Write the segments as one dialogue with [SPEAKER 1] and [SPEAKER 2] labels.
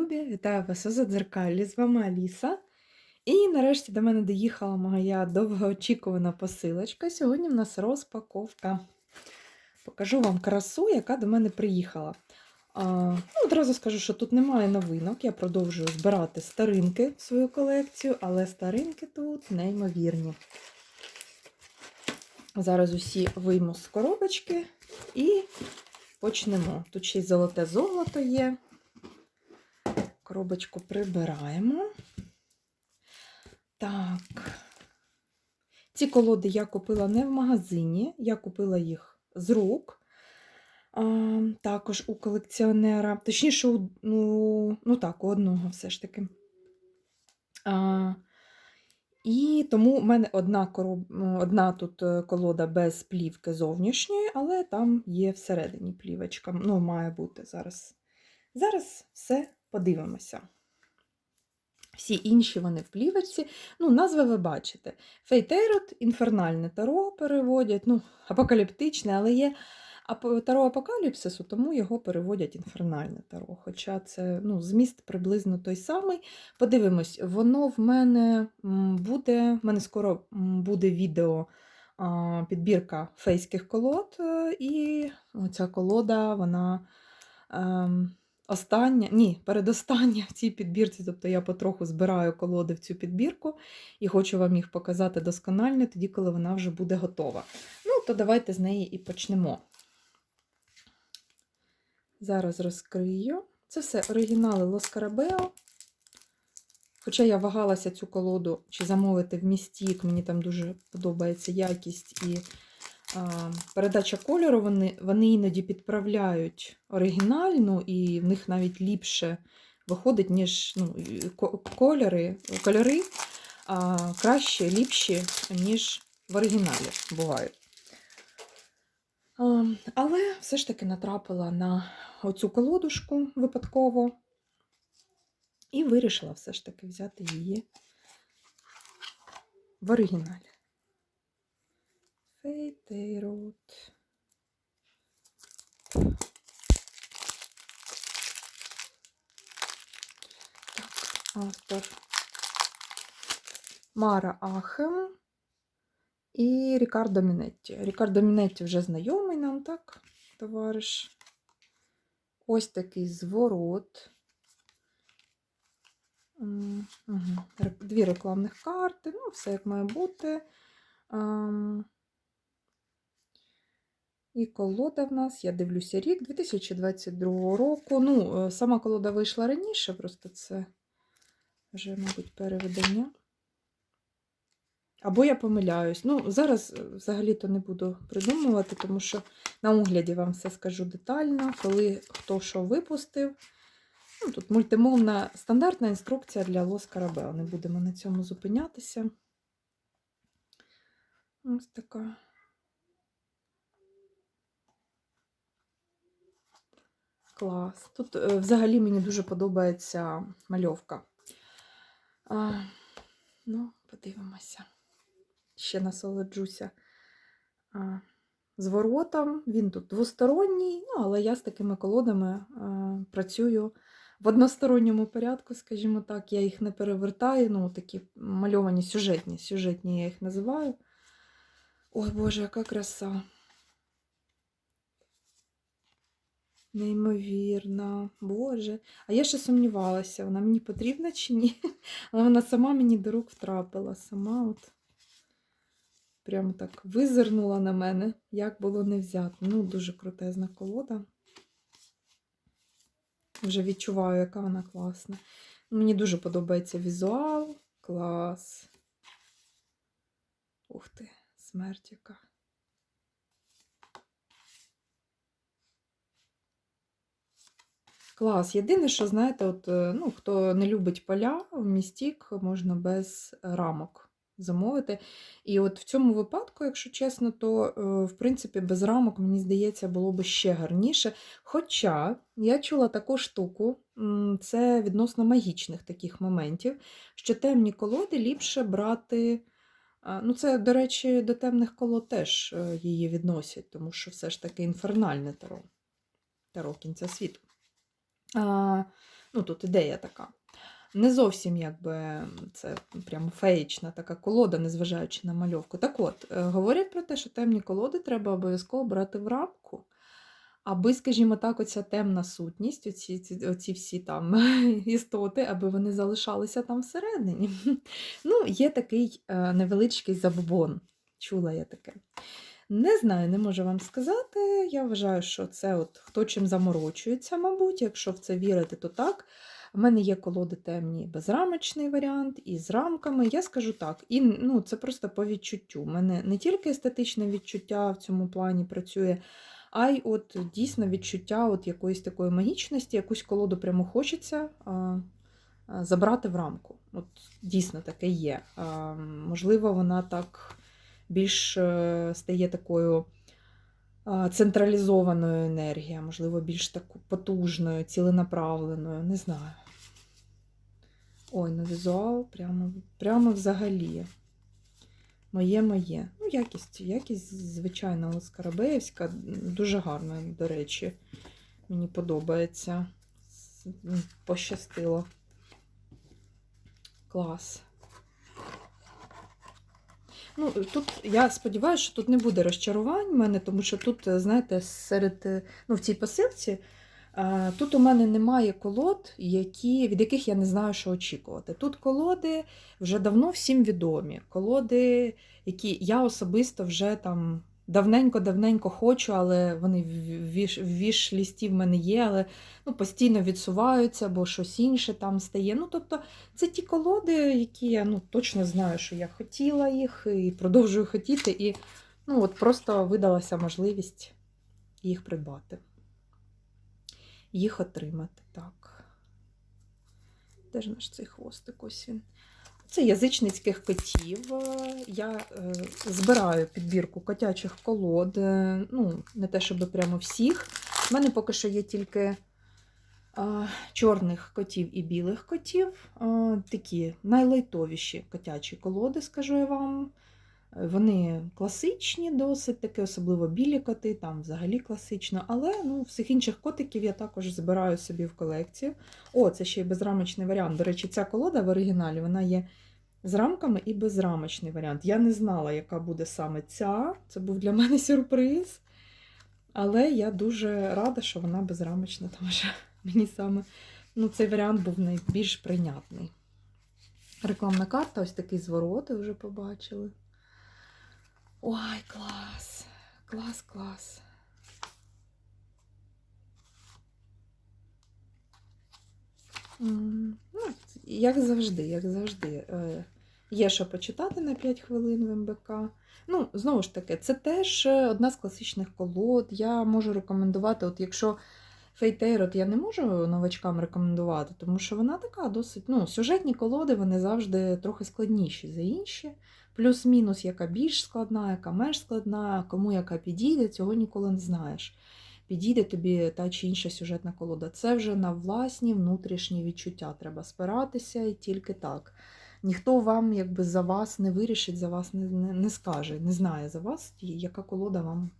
[SPEAKER 1] любі! Вітаю вас у Задзеркалі, з вами Аліса. І нарешті до мене доїхала моя довгоочікувана посилочка. Сьогодні в нас розпаковка. Покажу вам красу, яка до мене приїхала. А, ну, Одразу скажу, що тут немає новинок. Я продовжую збирати старинки в свою колекцію, але старинки тут неймовірні. Зараз усі вийму з коробочки і почнемо. Тут ще й золоте золото є. Коробочку прибираємо. Так. Ці колоди я купила не в магазині, я купила їх з рук. А, також у колекціонера, точніше, у, ну, ну так, у одного все ж таки. А, і тому в мене одна, короб... одна тут е, колода без плівки зовнішньої, але там є всередині плівочка. Ну, має бути зараз. Зараз все подивимося. Всі інші вони в плівочці. Ну, назви ви бачите. Фейтейрот, інфернальне таро переводять, ну, апокаліптичне, але є таро апокаліпсису, тому його переводять інфернальне таро. Хоча це ну, зміст приблизно той самий. Подивимось, воно в мене буде, в мене скоро буде відео. Підбірка фейських колод, е, і ця колода, вона ем, остання, ні, передостання в цій підбірці, тобто я потроху збираю колоди в цю підбірку і хочу вам їх показати досконально, тоді, коли вона вже буде готова. Ну, то давайте з неї і почнемо. Зараз розкрию. Це все оригінали Лос Карабео. Хоча я вагалася цю колоду чи замовити в містік, мені там дуже подобається якість і передача кольору, вони вони іноді підправляють оригінальну, і в них навіть ліпше виходить, ніж ну, кольори кольори а, краще, ліпші, ніж в оригіналі бувають. А, але все ж таки натрапила на оцю колодушку випадково. І вирішила все ж таки взяти її в оригіналі. Фейтейрот. Так, автор Мара Ахем і Рікардо Мінетті. Рікардо Мінетті вже знайомий нам, так, товариш. Ось такий зворот. Дві рекламних карти, ну, все як має бути. І колода в нас, я дивлюся рік 2022 року. Ну, е, сама колода вийшла раніше, просто це вже, мабуть, переведення. Або я помиляюсь. Ну, зараз е, взагалі-то не буду придумувати, тому що на огляді вам все скажу детально, коли хто що випустив. Ну, Тут мультимовна стандартна інструкція для Лос Карабел. Не будемо на цьому зупинятися. Ось така. Клас. Тут е, взагалі мені дуже подобається мальовка. А, Ну, подивимося. Ще насолоджуся а, зворотом. Він тут двосторонній, ну, але я з такими колодами а, працюю в односторонньому порядку, скажімо так, я їх не перевертаю, ну, такі мальовані сюжетні, сюжетні я їх називаю. Ой, Боже, яка краса. Неймовірна, Боже. А я ще сумнівалася, вона мені потрібна чи ні. Але вона сама мені до рук втрапила. Сама от прямо так визирнула на мене, як було не взяти. Ну, дуже крутезна колода. Вже відчуваю, яка вона класна. Мені дуже подобається візуал. Клас. Ух ти, смерть яка. Клас. Єдине, що, знаєте, от, е, ну, хто не любить поля, в містік можна без рамок замовити. І от в цьому випадку, якщо чесно, то, е, в принципі, без рамок, мені здається, було б ще гарніше. Хоча я чула таку штуку, це відносно магічних таких моментів, що темні колоди ліпше брати. Ну, Це, до речі, до темних колод теж е, її відносять, тому що все ж таки інфернальне таро, таро кінця світу. Ну, тут ідея така. Не зовсім якби це прям феєчна така колода, незважаючи на мальовку. Так от, е, говорять про те, що темні колоди треба обов'язково брати в рамку, аби, скажімо так, оця темна сутність, оці, оці всі там істоти, аби вони залишалися там всередині. Ну, є такий е, невеличкий забобон. Чула я таке. Не знаю, не можу вам сказати. Я вважаю, що це от хто чим заморочується, мабуть. Якщо в це вірити, то так. У мене є колоди темні безрамочний варіант і з рамками. Я скажу так, і ну, це просто по відчуттю. У мене не тільки естетичне відчуття в цьому плані працює, а й от дійсно відчуття от якоїсь такої магічності, якусь колоду прямо хочеться а, а, забрати в рамку. От Дійсно таке є. А, можливо, вона так більш е, стає такою централізованою енергією, можливо, більш таку потужною, ціленаправленою, не знаю. Ой, ну візуал прямо, прямо взагалі. Моє моє. Ну, якість, якість, звичайно, скарабеївська, дуже гарна, до речі. Мені подобається. Пощастило. Клас. Ну, тут я сподіваюся, що тут не буде розчарувань в мене, тому що тут, е, знаєте, серед е, ну, в цій посилці е, тут у мене немає колод, які, від яких я не знаю, що очікувати. Тут колоди вже давно всім відомі. Колоди, які я особисто вже там давненько-давненько хочу, але вони в віш, в віш-лісті в мене є, але ну, постійно відсуваються, бо щось інше там стає. Ну, тобто, це ті колоди, які я ну, точно знаю, що я хотіла їх і продовжую хотіти. І ну, от просто видалася можливість їх придбати. Їх отримати. Так. Де ж наш цей хвостик? Ось він. Це язичницьких котів. Е, Я е, збираю підбірку котячих колод. Е, Ну, не те, щоб прямо всіх. У мене поки що є тільки чорних котів і білих котів. Такі найлайтовіші котячі колоди, скажу я вам. Вони класичні, досить таки, особливо білі коти, там взагалі класично. Але ну, всіх інших котиків я також збираю собі в колекцію. О, це ще й безрамочний варіант. До речі, ця колода в оригіналі вона є з рамками і безрамочний варіант. Я не знала, яка буде саме ця. Це був для мене сюрприз. Але я дуже рада, що вона безрамочна, тому що мені саме ну, цей варіант був найбільш прийнятний. Рекламна карта, ось такий зворот, ви вже побачили. Ой, клас! Клас, клас. Ну, як завжди, як завжди. Е, Є що почитати на 5 хвилин в МБК. Ну, знову ж таки, це теж е, одна з класичних колод. Я можу рекомендувати, от якщо Фейтейрот я не можу новачкам рекомендувати, тому що вона така досить. Ну, сюжетні колоди вони завжди трохи складніші за інші. Плюс-мінус, яка більш складна, яка менш складна, кому яка підійде, цього ніколи не знаєш. Підійде тобі та чи інша сюжетна колода. Це вже на власні внутрішні відчуття треба спиратися і тільки так. Ніхто вам якби за вас не вирішить, за вас не, не, не скаже, не знає за вас, яка колода вам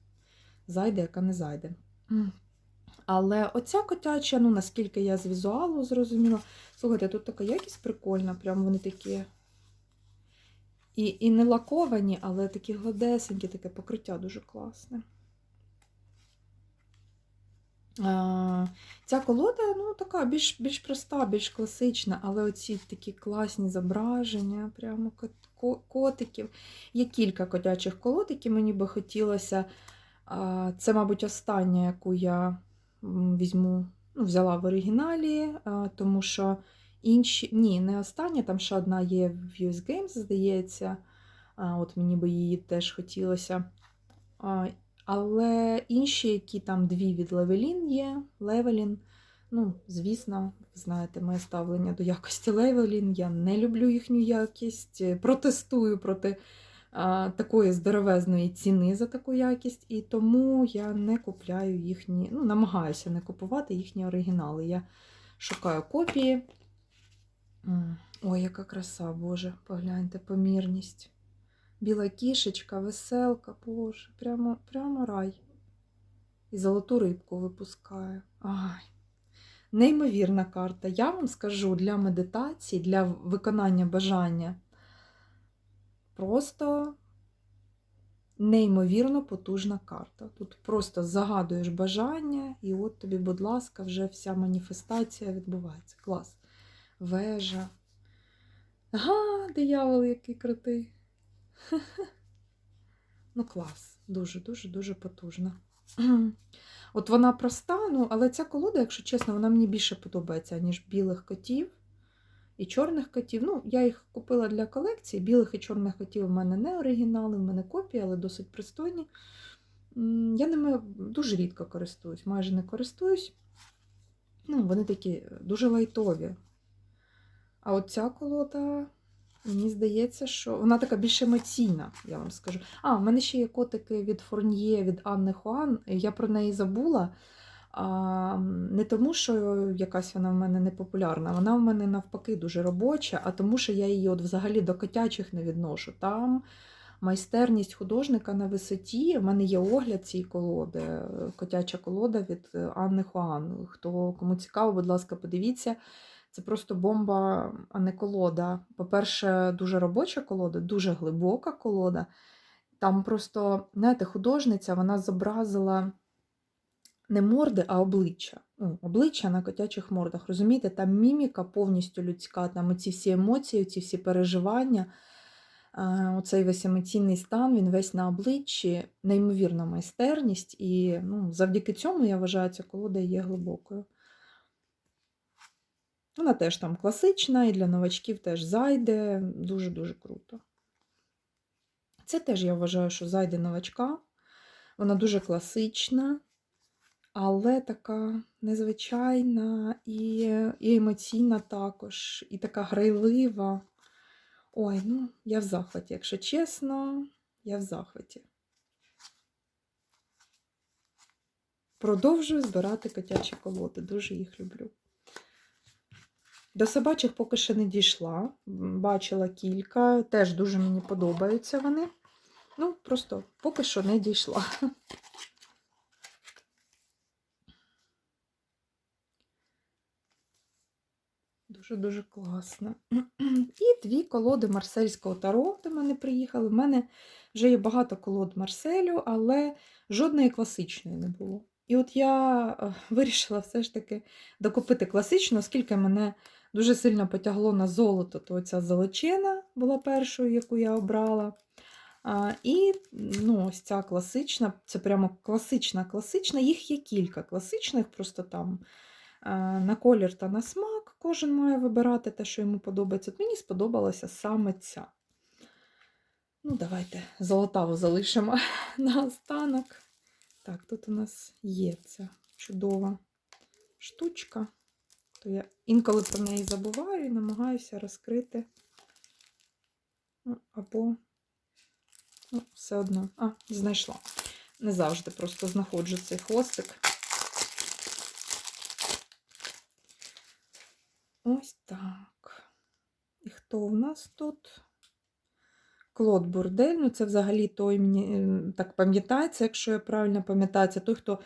[SPEAKER 1] зайде, яка не зайде. Але оця котяча, ну наскільки я з візуалу зрозуміла, слухайте, тут така якість прикольна, прям вони такі. І, і не лаковані, але такі гладесенькі, таке покриття дуже класне. А, Ця колода ну, така більш, більш проста, більш класична, але оці такі класні зображення, прямо котиків. Є кілька котячих колод, які мені би хотілося. А, Це, мабуть, остання, яку я візьму, ну, взяла в оригіналі, а, тому що інші. Ні, не остання, там ще одна є в US Games, здається. От мені би її теж хотілося. Але інші, які там дві від Левелін є, Левелін, ну, звісно, знаєте, моє ставлення до якості Левелін. Я не люблю їхню якість, е, протестую проти а, такої здоровезної ціни за таку якість, і тому я не купляю їхні, ну, намагаюся не купувати їхні оригінали. Я шукаю копії. Ой, яка краса, Боже, погляньте, помірність. Біла кішечка, веселка, боже, прямо, прямо рай. І золоту рибку випускає. Ай. Неймовірна карта. Я вам скажу для медитації, для виконання бажання. Просто неймовірно потужна карта. Тут просто загадуєш бажання, і от тобі, будь ласка, вже вся маніфестація відбувається. Клас. Вежа. Ага, диявол, який крутий. Ну, клас. Дуже, дуже, дуже потужна. От вона проста, ну, але ця колода, якщо чесно, вона мені більше подобається, ніж білих котів і чорних котів. Ну, я їх купила для колекції. Білих і чорних котів в мене не оригінали, в мене копії, але досить пристойні. Я ними дуже рідко користуюсь, майже не користуюсь. Ну, вони такі дуже лайтові. А от ця колода, мені здається, що вона така більш емоційна, я вам скажу. А, в мене ще є котики від Форньє, від Анни Хуан. Я про неї забула. А, не тому, що якась вона в мене не популярна, вона в мене навпаки дуже робоча, а тому, що я її от взагалі до котячих не відношу. Там майстерність художника на висоті. У мене є огляд цієї колоди, котяча колода від е, Анни Хуан. Хто кому цікаво, будь ласка, подивіться. Це просто бомба, а не колода. По-перше, дуже робоча колода, дуже глибока колода. Там просто, знаєте, художниця вона зобразила не морди, а обличчя. Ну, обличчя на котячих мордах. Розумієте, там міміка повністю людська, там оці всі емоції, ці всі переживання. Е, Оцей весь емоційний стан, він весь на обличчі, неймовірна майстерність, і ну, завдяки цьому я вважаю, ця колода є глибокою. Вона теж там класична, і для новачків теж зайде. Дуже-дуже круто. Це теж я вважаю, що зайде новачка. Вона дуже класична, але така незвичайна і, і емоційна також, і така грайлива. Ой, ну, я в захваті, якщо чесно, я в захваті. Продовжую збирати котячі колоди, дуже їх люблю. До собачих поки що не дійшла. Бачила кілька, теж дуже мені подобаються вони. Ну, просто поки що не дійшла. Дуже-дуже класно. І дві колоди марсельського таро до мене приїхали. У мене вже є багато колод Марселю, але жодної класичної не було. І от я е, вирішила все ж таки докупити класичну, оскільки мене дуже сильно потягло на золото, то ця золочена була першою, яку я обрала. А, і ну, ось ця класична, це прямо класична, класична. Їх є кілька класичних, просто там а, на колір та на смак. Кожен має вибирати те, що йому подобається. От мені сподобалася саме ця. Ну, давайте золотаву залишимо на останок. Так, тут у нас є ця чудова штучка. То я інколи про неї забуваю і намагаюся розкрити. Ну, або, ну, все одно. А, знайшла. Не завжди просто знаходжу цей хвостик. Ось так. І хто в нас тут? Клод Бурдель. Ну, це взагалі той мені так пам'ятається, якщо я правильно пам'ятаю, це той, хто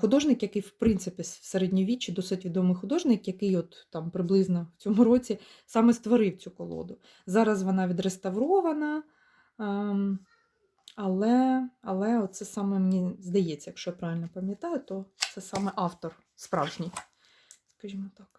[SPEAKER 1] художник, який, в принципі, в середньовіччі досить відомий художник, який от там приблизно в цьому році саме створив цю колоду. Зараз вона відреставрована, ем, але, але це саме мені здається, якщо я правильно пам'ятаю, то це саме автор справжній, скажімо так.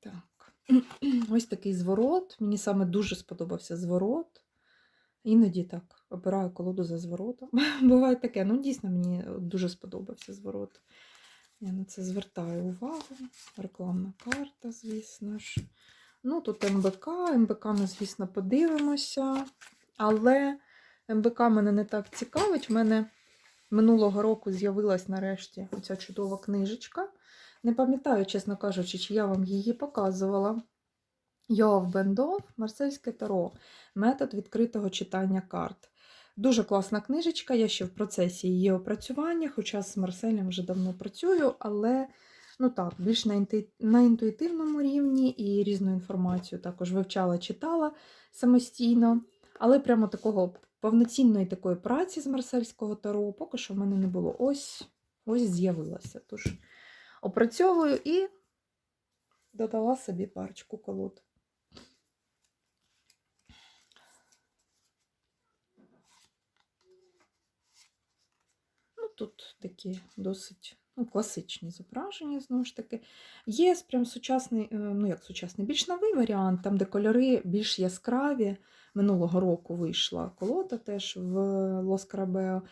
[SPEAKER 1] Так, ось такий зворот. Мені саме дуже сподобався зворот. Іноді так обираю колоду за зворотом. Буває таке. Ну, дійсно, мені дуже сподобався зворот. Я на це звертаю увагу. Рекламна карта, звісно ж. Ну, тут МБК. МБК ми, звісно, подивимося. Але МБК мене не так цікавить. В мене минулого року з'явилась нарешті оця чудова книжечка. Не пам'ятаю, чесно кажучи, чи я вам її показувала. Йоав Бендов, Марсельське Таро. Метод відкритого читання карт. Дуже класна книжечка, я ще в процесі її опрацювання, хоча з Марселем вже давно працюю, але Ну так, більш на, інтуїтивному рівні і різну інформацію також вивчала, читала самостійно. Але прямо такого повноцінної такої праці з марсельського таро поки що в мене не було. Ось ось з'явилася. Тож опрацьовую і додала собі парочку колод. Ну, тут такі досить ну, класичні зображення, знову ж таки. Є прям сучасний, е, ну як сучасний, більш новий варіант, там, де кольори більш яскраві. Минулого року вийшла колода теж в Лос Карабео.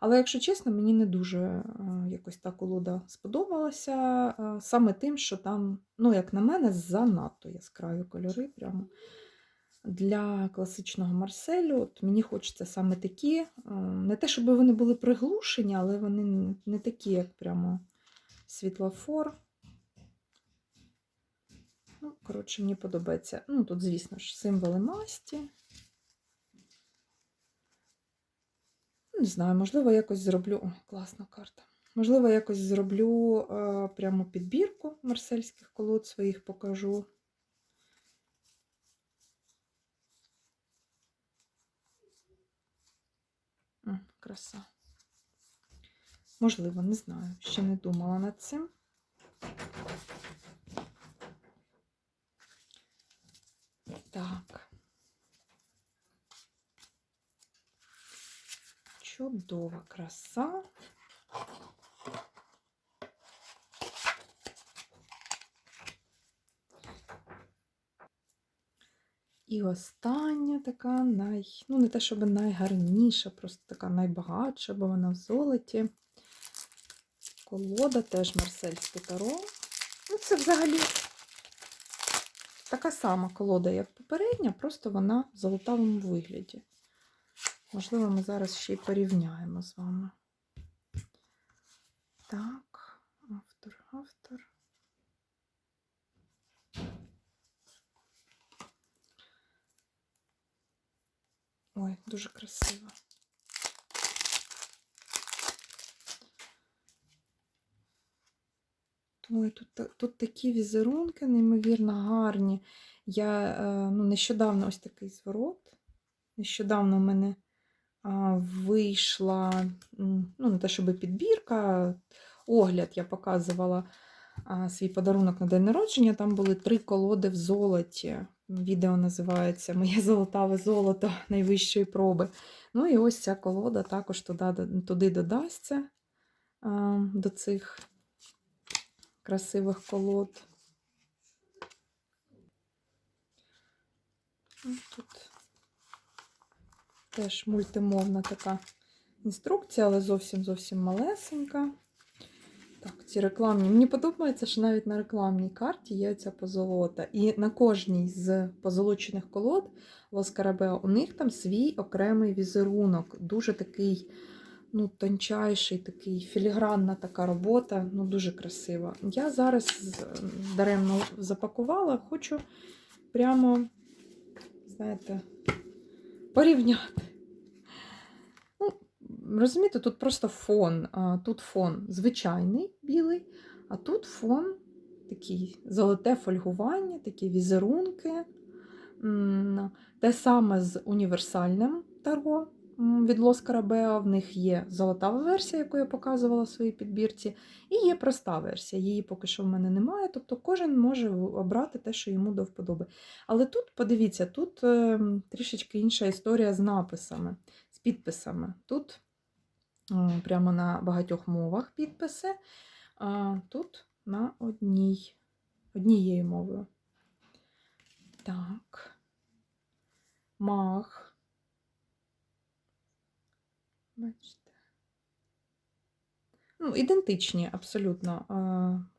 [SPEAKER 1] Але, якщо чесно, мені не дуже е, якось та колода сподобалася. е, Саме тим, що там, ну, як на мене, занадто яскраві кольори. Прямо для класичного Марселю. От мені хочеться саме такі. е, Не те, щоб вони були приглушені, але вони не такі, як прямо світлофор. Ну, коротше, мені подобається. Ну, тут, звісно ж, символи масті. Не знаю, можливо, якось зроблю. О, класна карта. Можливо, якось зроблю е, прямо підбірку марсельських колод своїх покажу. М, краса. Можливо, не знаю. Ще не думала над цим. Так. Чудова краса. І остання така най, ну не те, щоб найгарніша, просто така найбагатша, бо вона в золоті. Колода теж Марсельське таро. Ну, це взагалі така сама колода, як попередня, просто вона в золотавому вигляді. Можливо, ми зараз ще й порівняємо з вами. Так, автор, автор. Ой, дуже красиво. Ой, тут, тут такі візерунки, неймовірно гарні. Я е, ну, нещодавно ось такий зворот. Нещодавно в мене вийшла, ну, не те, щоб підбірка, огляд я показувала свій подарунок на день народження. Там були три колоди в золоті. Відео називається Моє золотаве золото найвищої проби. Ну і ось ця колода також туди, туди додасться до цих красивих колод. Тут теж мультимовна така інструкція, але зовсім зовсім малесенька. Так, ці рекламні. Мені подобається, що навіть на рекламній карті є ця позолота. І на кожній з позолочених колод Лоскарабео у них там свій окремий візерунок. Дуже такий ну, тончайший, такий філігранна така робота, ну дуже красива. Я зараз даремно запакувала, хочу прямо, знаєте, порівняти. Розумієте, тут просто фон. Тут фон звичайний білий, а тут фон такий золоте фольгування, такі візерунки. Те саме з універсальним таро від Лос Карабео. В них є золотава версія, яку я показувала в своїй підбірці, і є проста версія. Її поки що в мене немає. Тобто кожен може обрати те, що йому до вподоби. Але тут, подивіться, тут е, трішечки інша історія з написами, з підписами. Тут прямо на багатьох мовах підписи, а тут на одній, однією мовою. Так. Мах. Бачите. Ну, ідентичні абсолютно е,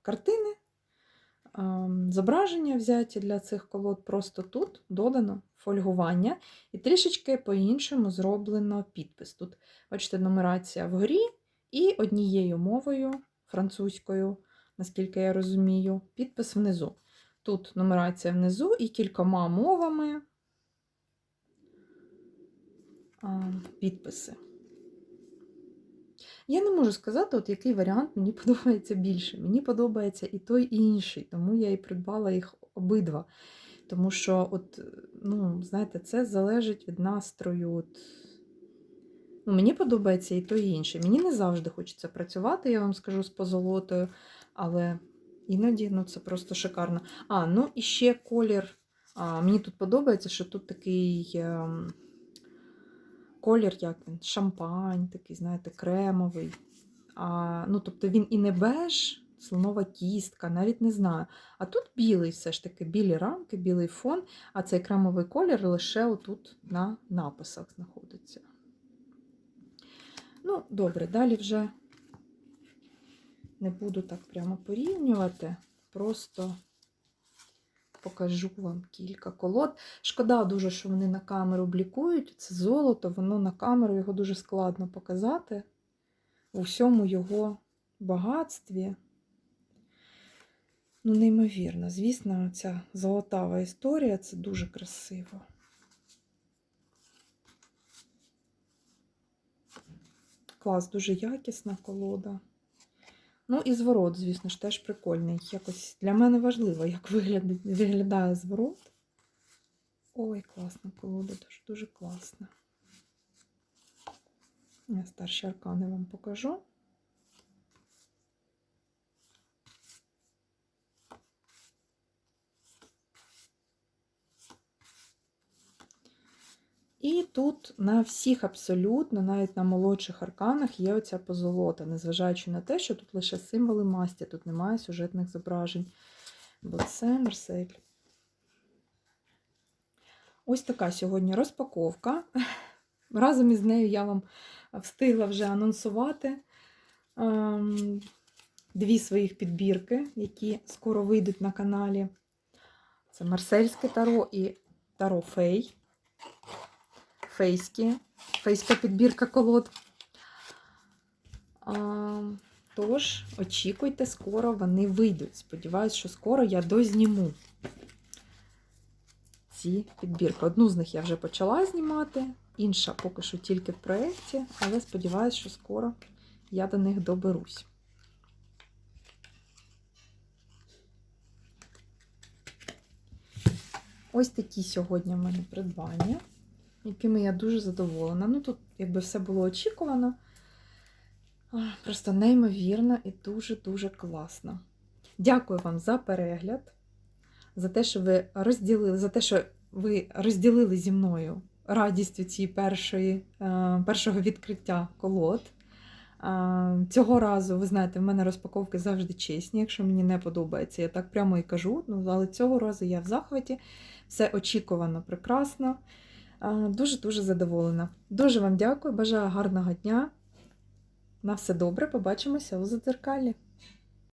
[SPEAKER 1] картини, е, зображення взяті для цих колод. Просто тут додано фольгування і трішечки по-іншому зроблено підпис. Тут, бачите, нумерація вгорі і однією мовою французькою, наскільки я розумію, підпис внизу. Тут нумерація внизу і кількома мовами підписи. Я не можу сказати, от який варіант мені подобається більше. Мені подобається і той, і інший, тому я і придбала їх обидва. Тому що, от, ну, знаєте, це залежить від настрою. От, ну, мені подобається і той, і інший. Мені не завжди хочеться працювати, я вам скажу, з позолотою, але іноді ну, це просто шикарно. А, ну і ще колір. А, мені тут подобається, що тут такий ем, колір, як він, шампань, такий, знаєте, кремовий. А, ну, тобто він і не беж, слонова кістка, навіть не знаю. А тут білий, все ж таки, білі рамки, білий фон, а цей кремовий колір лише отут на написах знаходиться. Ну, добре, далі вже не буду так прямо порівнювати, просто покажу вам кілька колод. Шкода дуже, що вони на камеру блікують. Це золото, воно на камеру його дуже складно показати у всьому його багатстві. Ну, неймовірно. Звісно, ця золотава історія це дуже красиво. Клас, дуже якісна колода. Ну, і зворот, звісно ж, теж прикольний. Якось для мене важливо, як виглядає, виглядає зворот. Ой, класна колода, дуже дуже класна. Я старші аркани вам покажу. І тут на всіх абсолютно, навіть на молодших арканах, є оця позолота, незважаючи на те, що тут лише символи масті, тут немає сюжетних зображень. Бо це Марсель. Ось така сьогодні розпаковка. Разом із нею я вам встигла вже анонсувати ем, дві своїх підбірки, які скоро вийдуть на каналі. Це Марсельське таро і Таро Фей фейські, фейська підбірка колод. А, Тож, очікуйте, скоро вони вийдуть. Сподіваюсь, що скоро я дозніму ці підбірки. Одну з них я вже почала знімати, інша поки що тільки в проєкті, але сподіваюся, що скоро я до них доберусь. Ось такі сьогодні в мене придбання якими я дуже задоволена. Ну, тут, якби все було очікувано, просто неймовірно і дуже-дуже класно. Дякую вам за перегляд, за те, що ви розділили, за те, що ви розділили зі мною радість цієї першої, е, першого відкриття колод. Цього разу, ви знаєте, в мене розпаковки завжди чесні. Якщо мені не подобається, я так прямо і кажу. Ну, але цього разу я в захваті. Все очікувано, прекрасно. Дуже-дуже задоволена. Дуже вам дякую, бажаю гарного дня. На все добре, побачимося у задзеркалі.